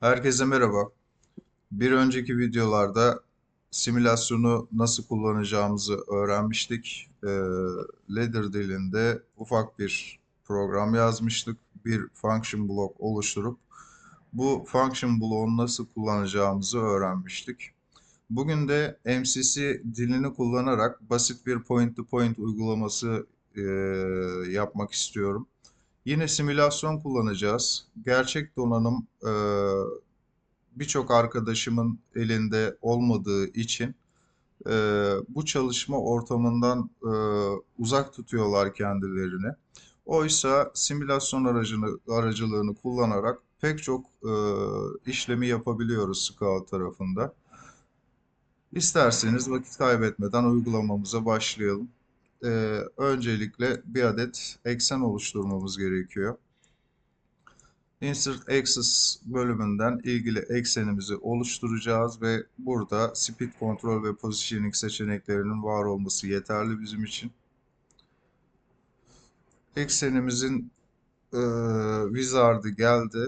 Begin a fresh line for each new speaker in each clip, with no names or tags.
Herkese merhaba. Bir önceki videolarda simülasyonu nasıl kullanacağımızı öğrenmiştik. Ee, Ladder dilinde ufak bir program yazmıştık. Bir function block oluşturup bu function block'u nasıl kullanacağımızı öğrenmiştik. Bugün de MCC dilini kullanarak basit bir point to point uygulaması e, yapmak istiyorum. Yine simülasyon kullanacağız. Gerçek donanım e, birçok arkadaşımın elinde olmadığı için e, bu çalışma ortamından e, uzak tutuyorlar kendilerini. Oysa simülasyon aracını, aracılığını kullanarak pek çok e, işlemi yapabiliyoruz Scala tarafında. İsterseniz vakit kaybetmeden uygulamamıza başlayalım. Ee, öncelikle bir adet eksen oluşturmamız gerekiyor. Insert Axis bölümünden ilgili eksenimizi oluşturacağız ve burada Speed Control ve Positioning seçeneklerinin var olması yeterli bizim için. Eksenimizin e, wizard'ı geldi.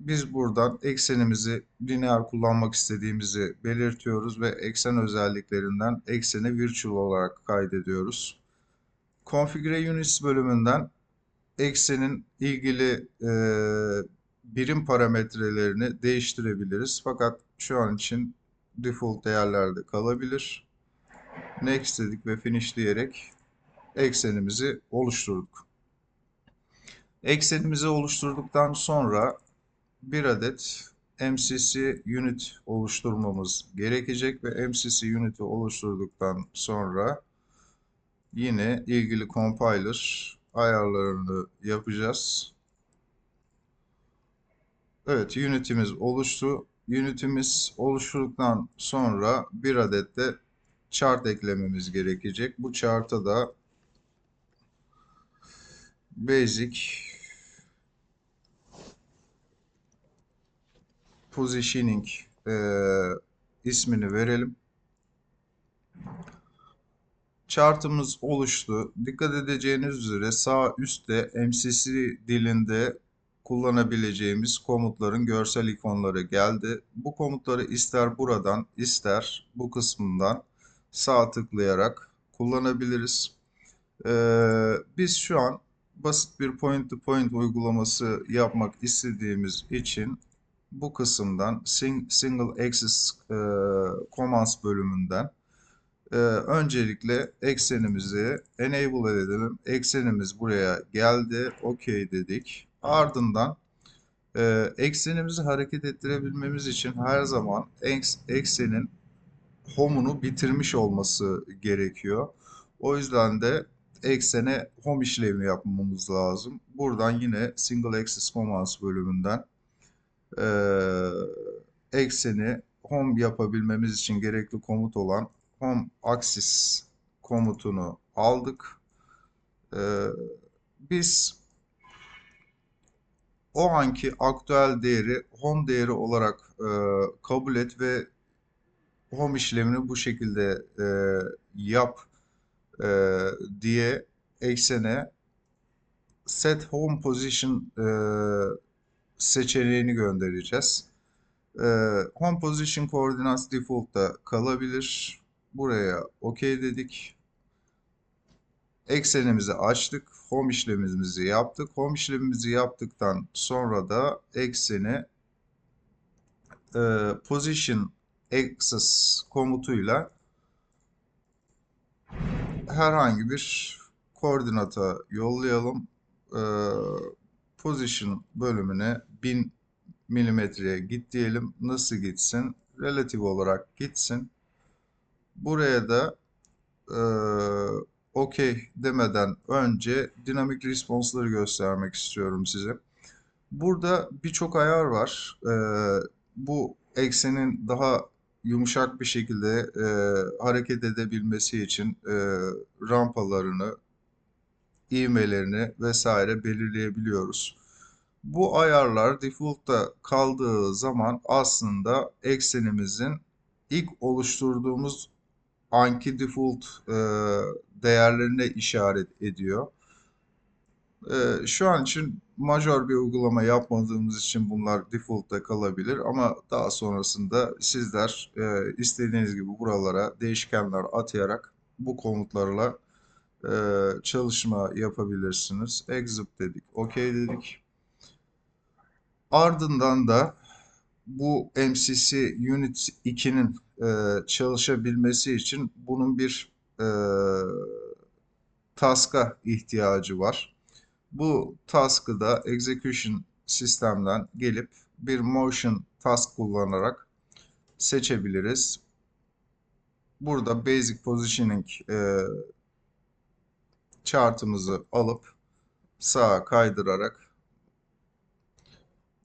Biz buradan eksenimizi lineer kullanmak istediğimizi belirtiyoruz ve eksen özelliklerinden ekseni virtual olarak kaydediyoruz. Configure Units bölümünden eksenin ilgili e, birim parametrelerini değiştirebiliriz. Fakat şu an için default değerlerde kalabilir. Next dedik ve finish diyerek eksenimizi oluşturduk. Eksenimizi oluşturduktan sonra bir adet MCC unit oluşturmamız gerekecek ve MCC unit'i oluşturduktan sonra yine ilgili compiler ayarlarını yapacağız. Evet, unitimiz oluştu. Unitimiz oluşturduktan sonra bir adet de chart eklememiz gerekecek. Bu chart'a da basic positioning e, ismini verelim. Chartımız oluştu. Dikkat edeceğiniz üzere sağ üstte MCC dilinde kullanabileceğimiz komutların görsel ikonları geldi. Bu komutları ister buradan ister bu kısmından sağ tıklayarak kullanabiliriz. Ee, biz şu an basit bir point to point uygulaması yapmak istediğimiz için bu kısımdan Single Axis e, Commands bölümünden e, öncelikle eksenimizi enable edelim. Eksenimiz buraya geldi. OK dedik. Ardından e, eksenimizi hareket ettirebilmemiz için her zaman eksenin home'unu bitirmiş olması gerekiyor. O yüzden de eksene home işlemi yapmamız lazım. Buradan yine Single Axis Commands bölümünden e, ekseni home yapabilmemiz için gerekli komut olan home axis komutunu aldık. E, biz o anki aktüel değeri home değeri olarak e, kabul et ve home işlemini bu şekilde e, yap e, diye eksene set home position e, seçeneğini göndereceğiz. Ee, home position coordinates default'ta kalabilir. Buraya OK dedik. Eksenimizi açtık. Home işlemimizi yaptık. Home işlemimizi yaptıktan sonra da ekseni e, position axis komutuyla herhangi bir koordinata yollayalım. Ee, position bölümüne 1000 milimetreye git diyelim. Nasıl gitsin? Relatif olarak gitsin. Buraya da e, OK demeden önce dinamik response'ları göstermek istiyorum size. Burada birçok ayar var. E, bu eksenin daha yumuşak bir şekilde e, hareket edebilmesi için e, rampalarını, ivmelerini vesaire belirleyebiliyoruz. Bu ayarlar default'ta kaldığı zaman aslında eksenimizin ilk oluşturduğumuz anki default e, değerlerine işaret ediyor. E, şu an için majör bir uygulama yapmadığımız için bunlar default'ta kalabilir ama daha sonrasında sizler e, istediğiniz gibi buralara değişkenler atayarak bu komutlarla e, çalışma yapabilirsiniz. Exit dedik, OK dedik. Ardından da bu MCC Unit 2'nin e, çalışabilmesi için bunun bir e, task'a ihtiyacı var. Bu task'ı da execution sistemden gelip bir motion task kullanarak seçebiliriz. Burada basic positioning e, chartımızı alıp sağa kaydırarak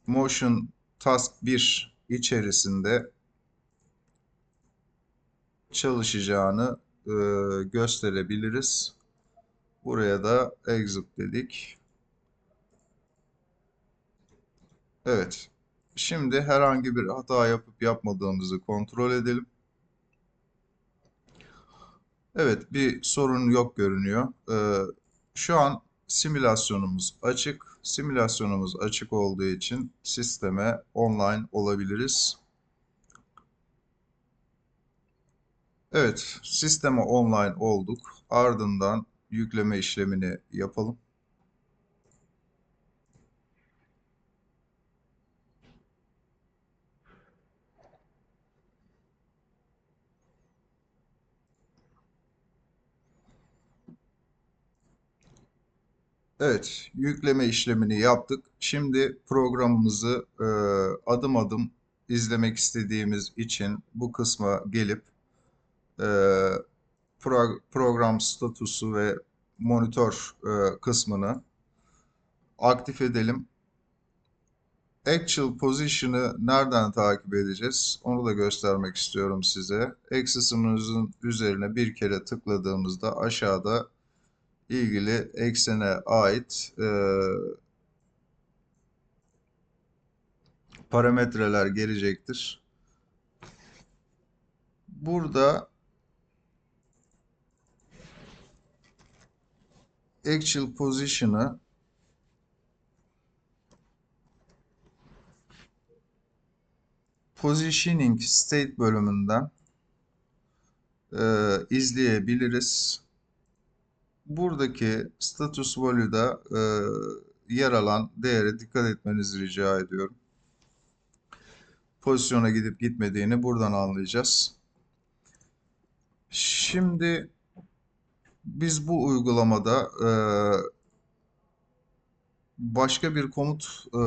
motion task 1 içerisinde çalışacağını e, gösterebiliriz. Buraya da exit dedik. Evet. Şimdi herhangi bir hata yapıp yapmadığımızı kontrol edelim. Evet, bir sorun yok görünüyor. Ee, şu an simülasyonumuz açık. Simülasyonumuz açık olduğu için sisteme online olabiliriz. Evet, sisteme online olduk. Ardından yükleme işlemini yapalım. Evet, yükleme işlemini yaptık. Şimdi programımızı e, adım adım izlemek istediğimiz için bu kısma gelip e, pro- program statusu ve monitör e, kısmını aktif edelim. Actual position'ı nereden takip edeceğiz? Onu da göstermek istiyorum size. Axis'ımızın üzerine bir kere tıkladığımızda aşağıda ilgili eksene ait e, parametreler gelecektir. Burada actual position'ı positioning state bölümünden e, izleyebiliriz. Buradaki status value'da e, yer alan değere dikkat etmenizi rica ediyorum. Pozisyona gidip gitmediğini buradan anlayacağız. Şimdi biz bu uygulamada e, başka bir komut e,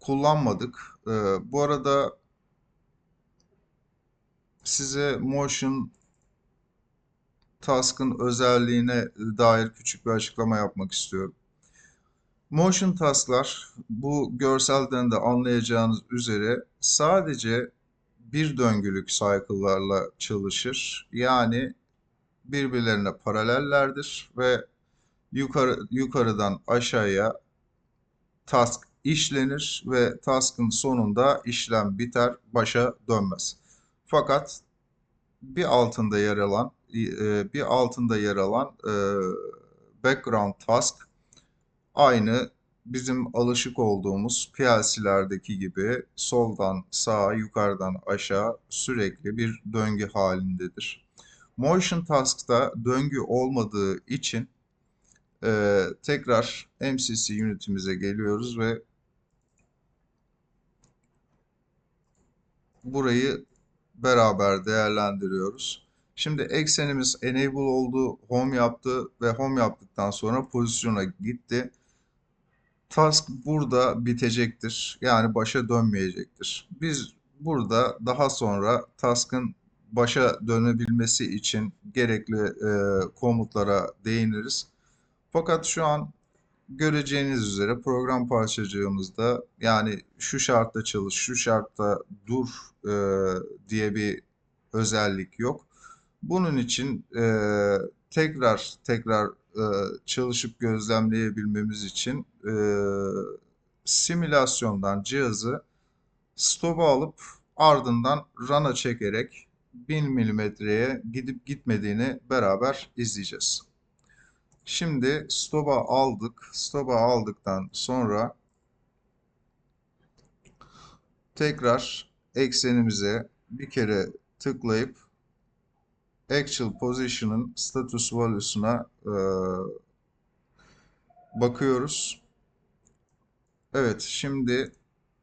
kullanmadık. E, bu arada size motion task'ın özelliğine dair küçük bir açıklama yapmak istiyorum. Motion task'lar bu görselden de anlayacağınız üzere sadece bir döngülük cycle'larla çalışır. Yani birbirlerine paralellerdir ve yukarı yukarıdan aşağıya task işlenir ve task'ın sonunda işlem biter, başa dönmez. Fakat bir altında yer alan e, bir altında yer alan e, background task aynı bizim alışık olduğumuz PLC'lerdeki gibi soldan sağa, yukarıdan aşağı sürekli bir döngü halindedir. Motion Task'ta döngü olmadığı için e, tekrar MCC unitimize geliyoruz ve burayı beraber değerlendiriyoruz. Şimdi eksenimiz enable oldu, home yaptı ve home yaptıktan sonra pozisyona gitti. Task burada bitecektir. Yani başa dönmeyecektir. Biz burada daha sonra task'ın başa dönebilmesi için gerekli e, komutlara değiniriz. Fakat şu an göreceğiniz üzere program parçacığımızda yani şu şartta çalış, şu şartta dur e, diye bir özellik yok. Bunun için e, tekrar tekrar e, çalışıp gözlemleyebilmemiz için e, simülasyondan cihazı stop'a alıp ardından run'a çekerek 1000 milimetreye gidip gitmediğini beraber izleyeceğiz. Şimdi stop'a aldık. Stop'a aldıktan sonra tekrar eksenimize bir kere tıklayıp Actual Position'ın status value'suna e, bakıyoruz. Evet, şimdi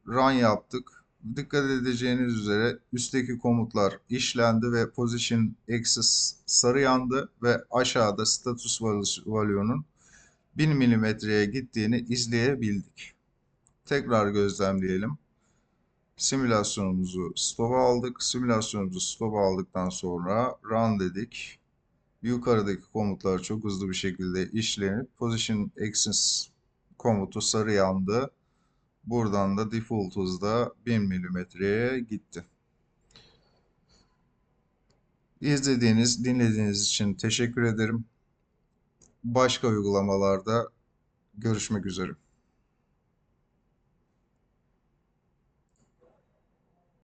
run yaptık. Dikkat edeceğiniz üzere üstteki komutlar işlendi ve position axis sarı yandı ve aşağıda status value'nun 1000 milimetreye gittiğini izleyebildik. Tekrar gözlemleyelim. Simülasyonumuzu stop'a aldık. Simülasyonumuzu stop'a aldıktan sonra run dedik. Yukarıdaki komutlar çok hızlı bir şekilde işlenip position axis komutu sarı yandı. Buradan da default hızda 1000 milimetreye gitti. İzlediğiniz, dinlediğiniz için teşekkür ederim. Başka uygulamalarda görüşmek üzere.